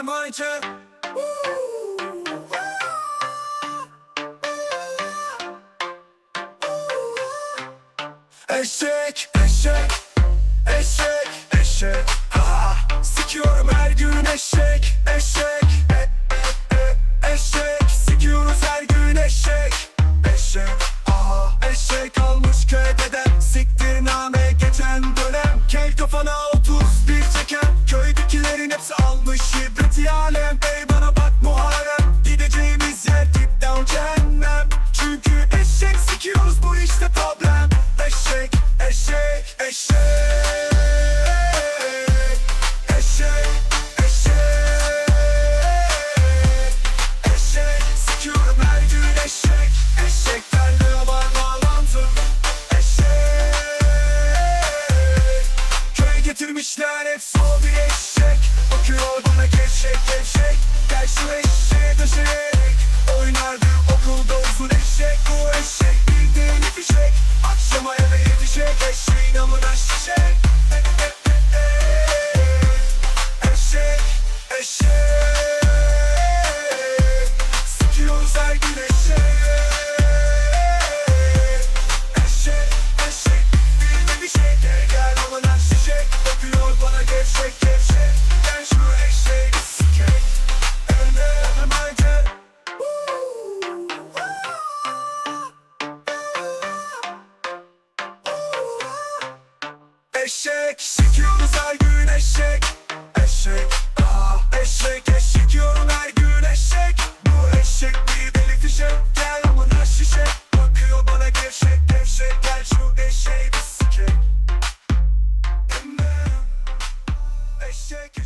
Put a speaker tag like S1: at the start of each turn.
S1: acı Eşek, eşek, eşek, eşek Getirmişler hep sol bir eşek. Bakıyor bana gevşek gevşek. Gel şu eşeğe döşeyerek Oynardı okulda uzun eşek. Bu eşek bildiğin ifişek Akşama eve yetişek Eşeğin amına şişek. Eşek Şekiyoruz her gün eşek Eşek ah Eşek eşek yiyorum her gün eşek. Bu eşek bir deli fişek Gel amına şişe. Bakıyor bana gevşek gevşek Gel şu eşeği bir sikek Eşek